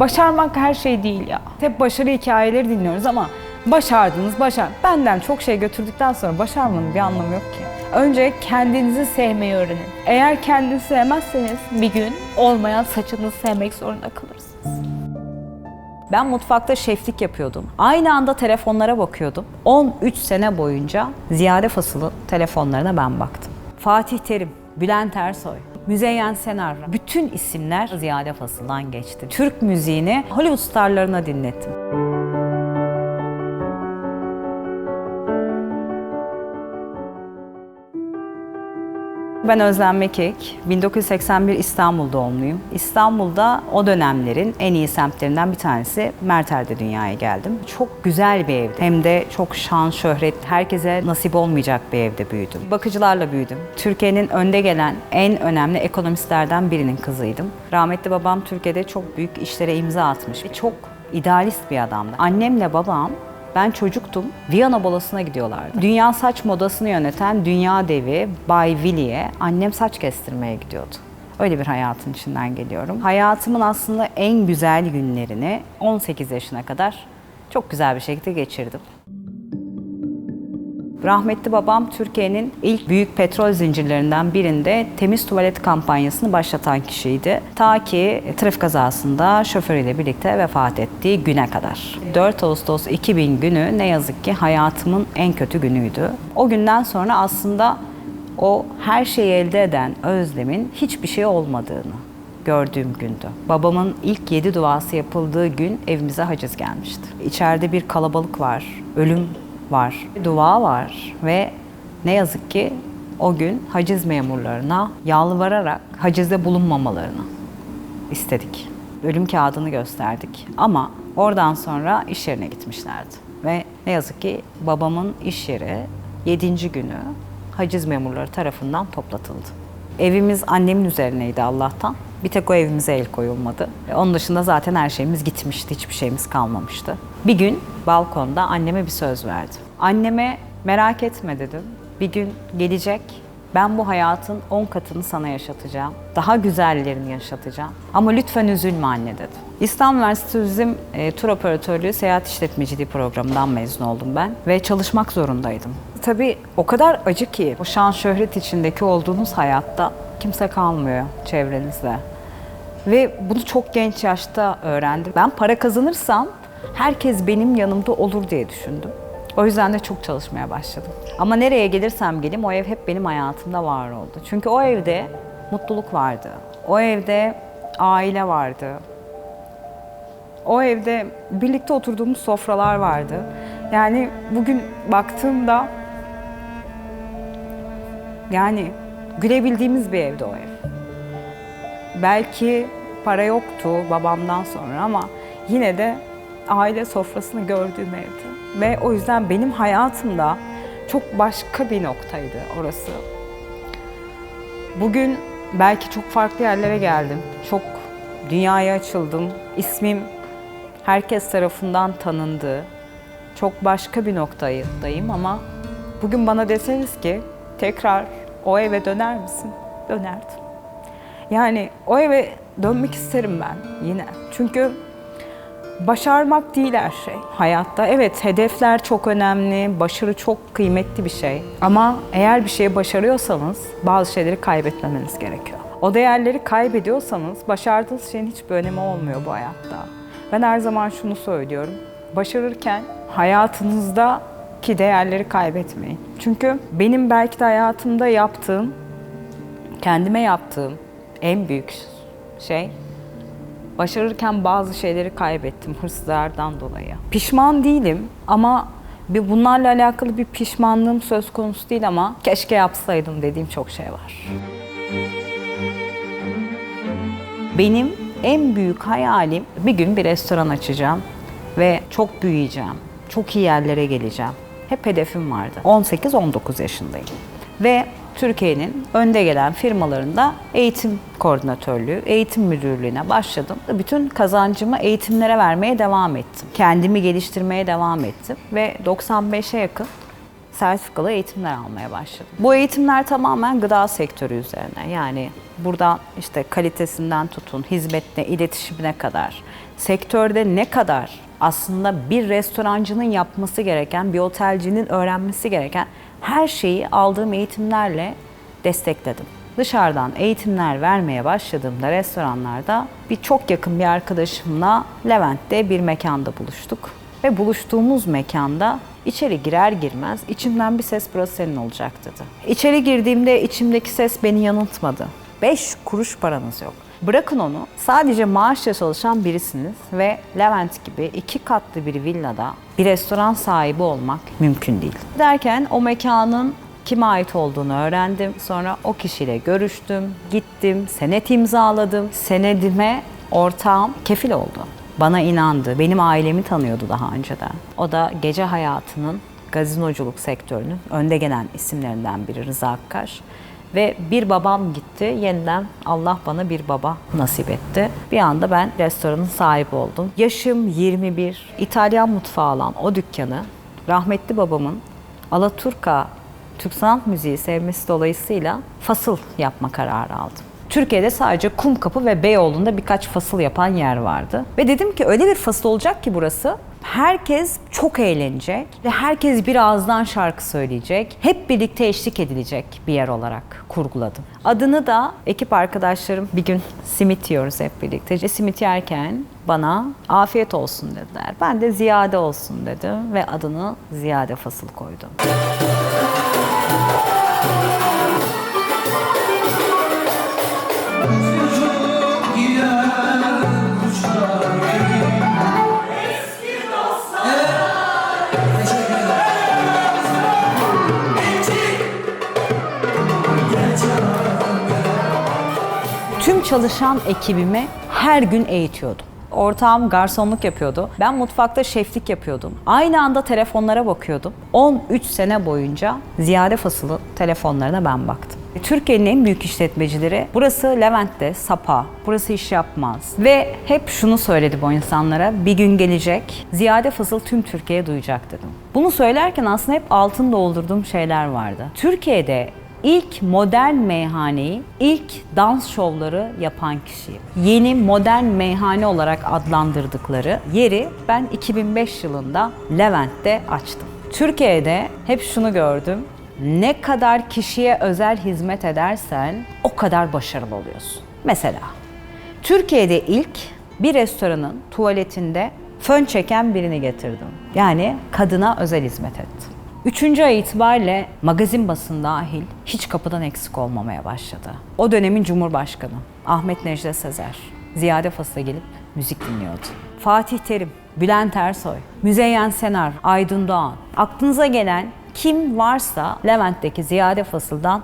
Başarmak her şey değil ya. Hep başarı hikayeleri dinliyoruz ama başardınız, başar. Benden çok şey götürdükten sonra başarmanın bir anlamı yok ki. Önce kendinizi sevmeyi öğrenin. Eğer kendinizi sevmezseniz bir gün olmayan saçınızı sevmek zorunda kalırsınız. Ben mutfakta şeflik yapıyordum. Aynı anda telefonlara bakıyordum. 13 sene boyunca Ziyade Fasıl'ın telefonlarına ben baktım. Fatih Terim, Bülent Ersoy, Müzeyyen Senar, bütün isimler Ziyade Fasıl'dan geçti. Türk müziğini Hollywood starlarına dinlettim. Ben Özlem Mekik, 1981 İstanbul doğumluyum. İstanbul'da o dönemlerin en iyi semtlerinden bir tanesi Merter'de dünyaya geldim. Çok güzel bir evdi. Hem de çok şan, şöhret, herkese nasip olmayacak bir evde büyüdüm. Bakıcılarla büyüdüm. Türkiye'nin önde gelen en önemli ekonomistlerden birinin kızıydım. Rahmetli babam Türkiye'de çok büyük işlere imza atmış. Çok idealist bir adamdı. Annemle babam ben çocuktum. Viyana balosuna gidiyorlardı. Dünya saç modasını yöneten dünya devi Bay Willy'e annem saç kestirmeye gidiyordu. Öyle bir hayatın içinden geliyorum. Hayatımın aslında en güzel günlerini 18 yaşına kadar çok güzel bir şekilde geçirdim. Rahmetli babam Türkiye'nin ilk büyük petrol zincirlerinden birinde temiz tuvalet kampanyasını başlatan kişiydi. Ta ki trafik kazasında şoförüyle birlikte vefat ettiği güne kadar. 4 Ağustos 2000 günü ne yazık ki hayatımın en kötü günüydü. O günden sonra aslında o her şeyi elde eden Özlem'in hiçbir şey olmadığını gördüğüm gündü. Babamın ilk yedi duası yapıldığı gün evimize haciz gelmişti. İçeride bir kalabalık var, ölüm var, dua var ve ne yazık ki o gün haciz memurlarına yalvararak hacizde bulunmamalarını istedik. Ölüm kağıdını gösterdik ama oradan sonra iş yerine gitmişlerdi. Ve ne yazık ki babamın iş yeri 7. günü haciz memurları tarafından toplatıldı. Evimiz annemin üzerineydi Allah'tan. Bir tek o evimize el koyulmadı. Onun dışında zaten her şeyimiz gitmişti, hiçbir şeyimiz kalmamıştı. Bir gün balkonda anneme bir söz verdim. Anneme merak etme dedim. Bir gün gelecek, ben bu hayatın 10 katını sana yaşatacağım. Daha güzellerini yaşatacağım. Ama lütfen üzülme anne dedim. İstanbul Üniversitesi Turizm e, Tur Operatörlüğü Seyahat İşletmeciliği programından mezun oldum ben. Ve çalışmak zorundaydım. Tabii o kadar acı ki o şan şöhret içindeki olduğunuz hayatta kimse kalmıyor çevrenizde. Ve bunu çok genç yaşta öğrendim. Ben para kazanırsam herkes benim yanımda olur diye düşündüm. O yüzden de çok çalışmaya başladım. Ama nereye gelirsem geleyim o ev hep benim hayatımda var oldu. Çünkü o evde mutluluk vardı. O evde aile vardı. O evde birlikte oturduğumuz sofralar vardı. Yani bugün baktığımda yani gülebildiğimiz bir evdi o ev. Belki para yoktu babamdan sonra ama yine de aile sofrasını gördüğüm evdi. Ve o yüzden benim hayatımda çok başka bir noktaydı orası. Bugün belki çok farklı yerlere geldim. Çok dünyaya açıldım. İsmim herkes tarafından tanındı. Çok başka bir noktadayım ama bugün bana deseniz ki tekrar o eve döner misin? Dönerdim. Yani o eve dönmek isterim ben yine. Çünkü başarmak değil her şey hayatta. Evet hedefler çok önemli, başarı çok kıymetli bir şey. Ama eğer bir şeyi başarıyorsanız bazı şeyleri kaybetmemeniz gerekiyor. O değerleri kaybediyorsanız başardığınız şeyin hiçbir önemi olmuyor bu hayatta. Ben her zaman şunu söylüyorum. Başarırken hayatınızdaki değerleri kaybetmeyin. Çünkü benim belki de hayatımda yaptığım, kendime yaptığım en büyük şey başarırken bazı şeyleri kaybettim hırslardan dolayı. Pişman değilim ama bir bunlarla alakalı bir pişmanlığım söz konusu değil ama keşke yapsaydım dediğim çok şey var. Benim en büyük hayalim bir gün bir restoran açacağım ve çok büyüyeceğim. Çok iyi yerlere geleceğim. Hep hedefim vardı. 18-19 yaşındayım. Ve Türkiye'nin önde gelen firmalarında eğitim koordinatörlüğü, eğitim müdürlüğüne başladım. Bütün kazancımı eğitimlere vermeye devam ettim. Kendimi geliştirmeye devam ettim ve 95'e yakın sertifikalı eğitimler almaya başladım. Bu eğitimler tamamen gıda sektörü üzerine. Yani buradan işte kalitesinden tutun, hizmetine, iletişimine kadar, sektörde ne kadar aslında bir restorancının yapması gereken, bir otelcinin öğrenmesi gereken her şeyi aldığım eğitimlerle destekledim. Dışarıdan eğitimler vermeye başladığımda restoranlarda bir çok yakın bir arkadaşımla Levent'te bir mekanda buluştuk. Ve buluştuğumuz mekanda içeri girer girmez içimden bir ses burası senin olacak dedi. İçeri girdiğimde içimdeki ses beni yanıltmadı. 5 kuruş paranız yok. Bırakın onu sadece maaşla çalışan birisiniz ve Levent gibi iki katlı bir villada bir restoran sahibi olmak mümkün değil. Derken o mekanın kime ait olduğunu öğrendim. Sonra o kişiyle görüştüm, gittim, senet imzaladım. Senedime ortağım kefil oldu. Bana inandı. Benim ailemi tanıyordu daha önceden. O da gece hayatının gazinoculuk sektörünün önde gelen isimlerinden biri Rıza Akkaş. Ve bir babam gitti, yeniden Allah bana bir baba nasip etti. Bir anda ben restoranın sahibi oldum. Yaşım 21, İtalyan mutfağı olan o dükkanı rahmetli babamın Alaturka Türk sanat müziği sevmesi dolayısıyla fasıl yapma kararı aldım. Türkiye'de sadece Kumkapı ve Beyoğlu'nda birkaç fasıl yapan yer vardı. Ve dedim ki öyle bir fasıl olacak ki burası herkes çok eğlenecek ve herkes bir ağızdan şarkı söyleyecek. Hep birlikte eşlik edilecek bir yer olarak kurguladım. Adını da ekip arkadaşlarım bir gün simit yiyoruz hep birlikte. Simit yerken bana afiyet olsun dediler. Ben de ziyade olsun dedim ve adını Ziyade Fasıl koydum. Çalışan ekibimi her gün eğitiyordum. Ortağım garsonluk yapıyordu. Ben mutfakta şeflik yapıyordum. Aynı anda telefonlara bakıyordum. 13 sene boyunca ziyade fasılı telefonlarına ben baktım. Türkiye'nin en büyük işletmecileri burası Levent'te, Sapa, burası iş yapmaz. Ve hep şunu söyledim o insanlara, bir gün gelecek, ziyade fasıl tüm Türkiye duyacak dedim. Bunu söylerken aslında hep altın doldurduğum şeyler vardı. Türkiye'de ilk modern meyhaneyi, ilk dans şovları yapan kişiyim. Yeni modern meyhane olarak adlandırdıkları yeri ben 2005 yılında Levent'te açtım. Türkiye'de hep şunu gördüm. Ne kadar kişiye özel hizmet edersen o kadar başarılı oluyorsun. Mesela Türkiye'de ilk bir restoranın tuvaletinde fön çeken birini getirdim. Yani kadına özel hizmet ettim. Üçüncü ay itibariyle magazin basın dahil hiç kapıdan eksik olmamaya başladı. O dönemin Cumhurbaşkanı Ahmet Necdet Sezer, Ziyade Fas'a gelip müzik dinliyordu. Fatih Terim, Bülent Ersoy, Müzeyyen Senar, Aydın Doğan, aklınıza gelen kim varsa Levent'teki Ziyade Fasıl'dan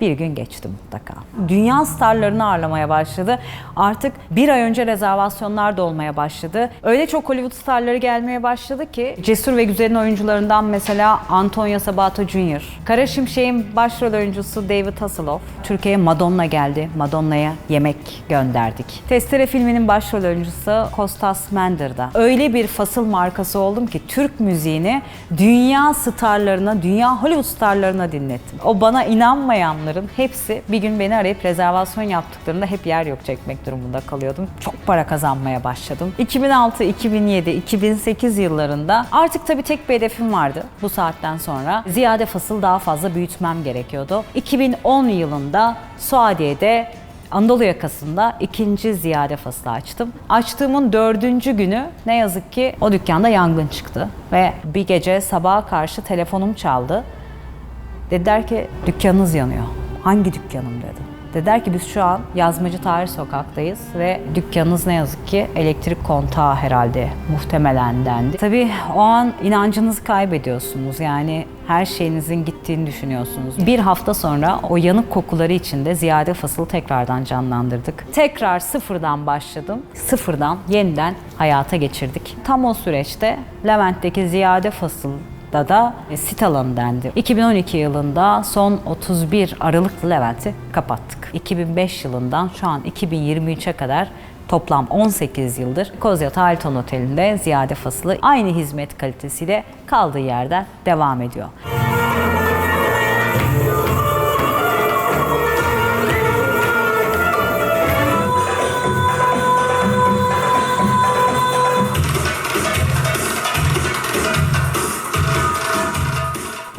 bir gün geçti mutlaka. Dünya starlarını ağırlamaya başladı. Artık bir ay önce rezervasyonlar da olmaya başladı. Öyle çok Hollywood starları gelmeye başladı ki Cesur ve Güzel'in oyuncularından mesela Antonio Sabato Jr. Kara Şimşek'in başrol oyuncusu David Hasselhoff. Türkiye'ye Madonna geldi. Madonna'ya yemek gönderdik. Testere filminin başrol oyuncusu Kostas Mender'da. Öyle bir fasıl markası oldum ki Türk müziğini dünya starlarına, dünya Hollywood starlarına dinlettim. O bana inanmayanların hepsi bir gün beni arayıp rezervasyon yaptıklarında hep yer yok çekmek durumunda kalıyordum. Çok para kazanmaya başladım. 2006, 2007, 2008 yıllarında artık tabii tek bir hedefim vardı bu saatten sonra. Ziyade fasıl daha fazla büyütmem gerekiyordu. 2010 yılında Suadiye'de Anadolu yakasında ikinci ziyade faslı açtım. Açtığımın dördüncü günü ne yazık ki o dükkanda yangın çıktı. Ve bir gece sabaha karşı telefonum çaldı. Dediler ki dükkanınız yanıyor. Hangi dükkanım dedim. Dediler ki biz şu an Yazmacı Tahir Sokak'tayız ve dükkanınız ne yazık ki elektrik kontağı herhalde muhtemelen dendi. Tabii o an inancınızı kaybediyorsunuz. Yani her şeyinizin gittiğini düşünüyorsunuz. Bir hafta sonra o yanık kokuları içinde Ziyade Fasıl'ı tekrardan canlandırdık. Tekrar sıfırdan başladım. Sıfırdan yeniden hayata geçirdik. Tam o süreçte Levent'teki Ziyade Fasıl da da sit alanı dendi. 2012 yılında son 31 Aralık Levent'i kapattık. 2005 yılından şu an 2023'e kadar toplam 18 yıldır Kozyat Hilton Oteli'nde ziyade faslı aynı hizmet kalitesiyle kaldığı yerden devam ediyor.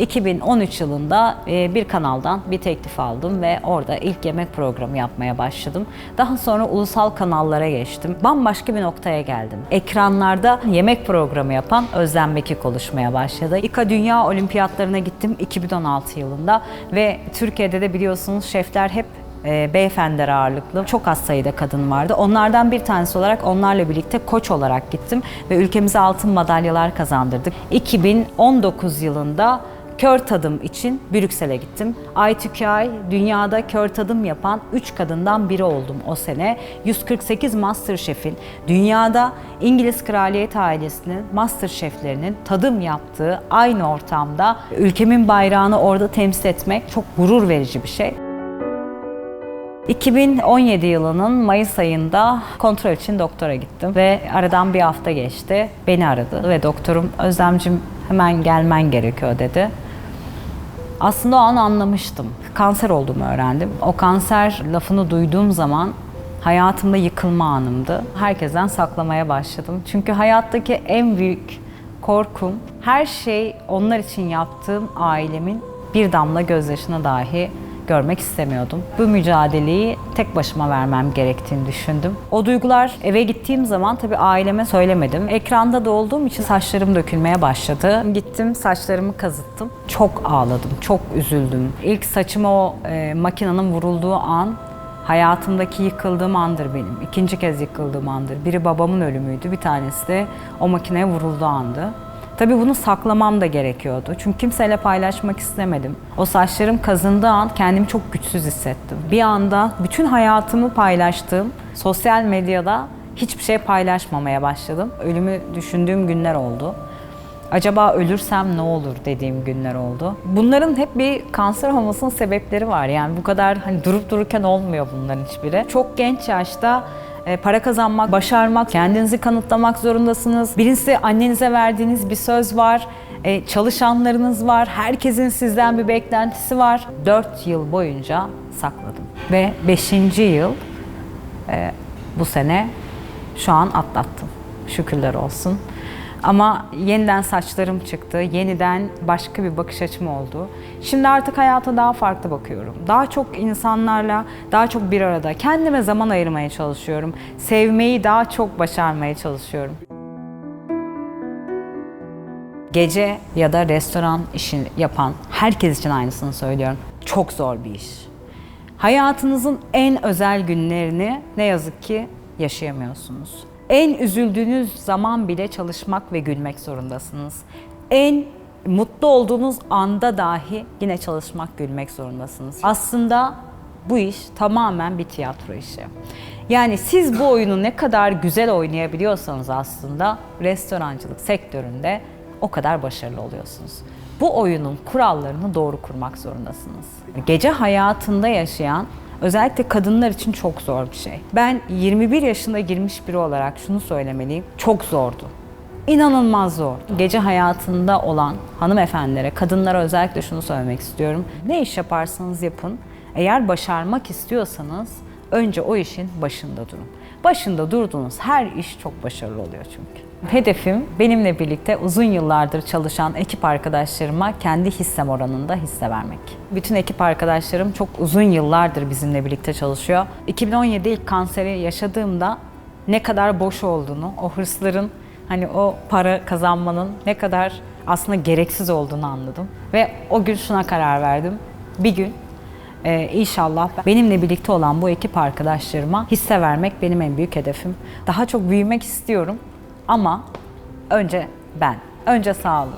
2013 yılında e, bir kanaldan bir teklif aldım ve orada ilk yemek programı yapmaya başladım. Daha sonra ulusal kanallara geçtim. Bambaşka bir noktaya geldim. Ekranlarda yemek programı yapan Özlem Bekik oluşmaya başladı. İKA Dünya Olimpiyatlarına gittim 2016 yılında ve Türkiye'de de biliyorsunuz şefler hep e, beyefendiler ağırlıklı. Çok az sayıda kadın vardı. Onlardan bir tanesi olarak onlarla birlikte koç olarak gittim ve ülkemize altın madalyalar kazandırdık. 2019 yılında kör tadım için Brüksel'e gittim. ITQI dünyada kör tadım yapan 3 kadından biri oldum o sene. 148 Masterchef'in dünyada İngiliz kraliyet ailesinin Masterchef'lerinin tadım yaptığı aynı ortamda ülkemin bayrağını orada temsil etmek çok gurur verici bir şey. 2017 yılının Mayıs ayında kontrol için doktora gittim ve aradan bir hafta geçti. Beni aradı ve doktorum Özlemcim hemen gelmen gerekiyor dedi. Aslında o an anlamıştım. Kanser olduğumu öğrendim. O kanser lafını duyduğum zaman hayatımda yıkılma anımdı. Herkesten saklamaya başladım. Çünkü hayattaki en büyük korkum her şey onlar için yaptığım ailemin bir damla gözyaşına dahi görmek istemiyordum. Bu mücadeleyi tek başıma vermem gerektiğini düşündüm. O duygular eve gittiğim zaman tabii aileme söylemedim. Ekranda da olduğum için saçlarım dökülmeye başladı. Gittim saçlarımı kazıttım. Çok ağladım, çok üzüldüm. İlk saçıma o e, makinenin vurulduğu an hayatımdaki yıkıldığım andır benim. İkinci kez yıkıldığım andır. Biri babamın ölümüydü, bir tanesi de o makineye vurulduğu andı. Tabii bunu saklamam da gerekiyordu. Çünkü kimseyle paylaşmak istemedim. O saçlarım kazındığı an kendimi çok güçsüz hissettim. Bir anda bütün hayatımı paylaştığım sosyal medyada hiçbir şey paylaşmamaya başladım. Ölümü düşündüğüm günler oldu. Acaba ölürsem ne olur dediğim günler oldu. Bunların hep bir kanser olmasının sebepleri var. Yani bu kadar hani durup dururken olmuyor bunların hiçbiri. Çok genç yaşta para kazanmak, başarmak, kendinizi kanıtlamak zorundasınız. Birincisi annenize verdiğiniz bir söz var. E, çalışanlarınız var. Herkesin sizden bir beklentisi var. 4 yıl boyunca sakladım. Ve 5. yıl e, bu sene şu an atlattım. Şükürler olsun. Ama yeniden saçlarım çıktı, yeniden başka bir bakış açım oldu. Şimdi artık hayata daha farklı bakıyorum. Daha çok insanlarla, daha çok bir arada kendime zaman ayırmaya çalışıyorum. Sevmeyi daha çok başarmaya çalışıyorum. Gece ya da restoran işini yapan herkes için aynısını söylüyorum. Çok zor bir iş. Hayatınızın en özel günlerini ne yazık ki yaşayamıyorsunuz. En üzüldüğünüz zaman bile çalışmak ve gülmek zorundasınız. En mutlu olduğunuz anda dahi yine çalışmak, gülmek zorundasınız. Aslında bu iş tamamen bir tiyatro işi. Yani siz bu oyunu ne kadar güzel oynayabiliyorsanız aslında restorancılık sektöründe o kadar başarılı oluyorsunuz. Bu oyunun kurallarını doğru kurmak zorundasınız. Gece hayatında yaşayan özellikle kadınlar için çok zor bir şey. Ben 21 yaşında girmiş biri olarak şunu söylemeliyim. Çok zordu. İnanılmaz zor. Gece hayatında olan hanımefendilere, kadınlara özellikle şunu söylemek istiyorum. Ne iş yaparsanız yapın. Eğer başarmak istiyorsanız önce o işin başında durun. Başında durduğunuz her iş çok başarılı oluyor çünkü. Hedefim benimle birlikte uzun yıllardır çalışan ekip arkadaşlarıma kendi hissem oranında hisse vermek. Bütün ekip arkadaşlarım çok uzun yıllardır bizimle birlikte çalışıyor. 2017 ilk kanseri yaşadığımda ne kadar boş olduğunu, o hırsların hani o para kazanmanın ne kadar aslında gereksiz olduğunu anladım. Ve o gün şuna karar verdim. Bir gün ee, inşallah benimle birlikte olan bu ekip arkadaşlarıma hisse vermek benim en büyük hedefim. Daha çok büyümek istiyorum ama önce ben, önce sağlığım.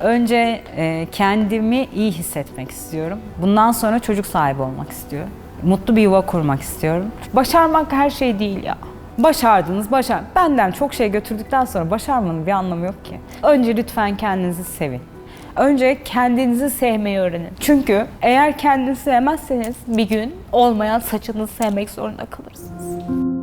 Önce e, kendimi iyi hissetmek istiyorum. Bundan sonra çocuk sahibi olmak istiyorum. Mutlu bir yuva kurmak istiyorum. Başarmak her şey değil ya. Başardınız, başar. Benden çok şey götürdükten sonra başarmanın bir anlamı yok ki. Önce lütfen kendinizi sevin. Önce kendinizi sevmeyi öğrenin. Çünkü eğer kendinizi sevmezseniz bir gün olmayan saçınızı sevmek zorunda kalırsınız.